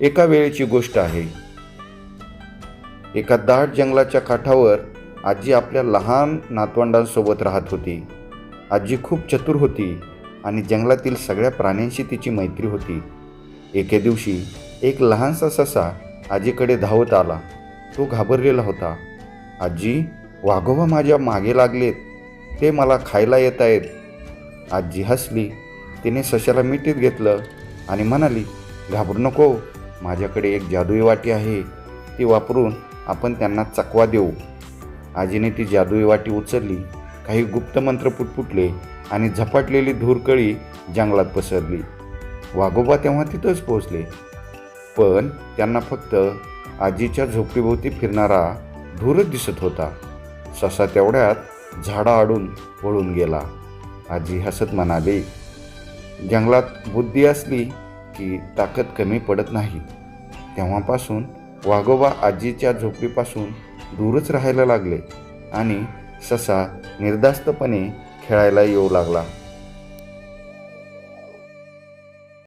एका वेळेची गोष्ट आहे. एका दाट जंगलाच्या काठावर आजी आपल्या लहान नातवंडांसोबत राहत होती. आजी खूप चतुर होती आणि जंगलातील सगळ्या प्राण्यांशी तिची मैत्री होती. एके दिवशी एक लहानसा ससा आजीकडे धावत आला. तो घाबरलेला होता. आजी वाघोबा माझ्या मागे लागलेत. ते मला खायला येत आहेत आजी हसली. तिने सशाला मिठीत घेतलं आणि म्हणाली घाबरू नको. माझ्याकडे एक जादुई वाटी आहे ती वापरून आपण त्यांना चकवा देऊ. आजीने ती जादुई वाटी उचलली काही गुप्त मंत्र पुटपुटले आणि झपाटलेली धूरकळी जंगलात पसरली. वाघोबा तेव्हा तिथंच पोहोचले. पण त्यांना फक्त आजीच्या झोपडीभोवती फिरणारा धूरच दिसत होता. ससा तेवढ्यात झाडा आडून वळून गेला. आजी हसत म्हणाले जंगलात बुद्धी असली की ताकद कमी पडत नाही. तेव्हापासून वाघोबा आजीच्या झोपडीपासून दूरच राहायला लागले आणि ससा निर्धास्तपणे खेळायला येऊ लागला.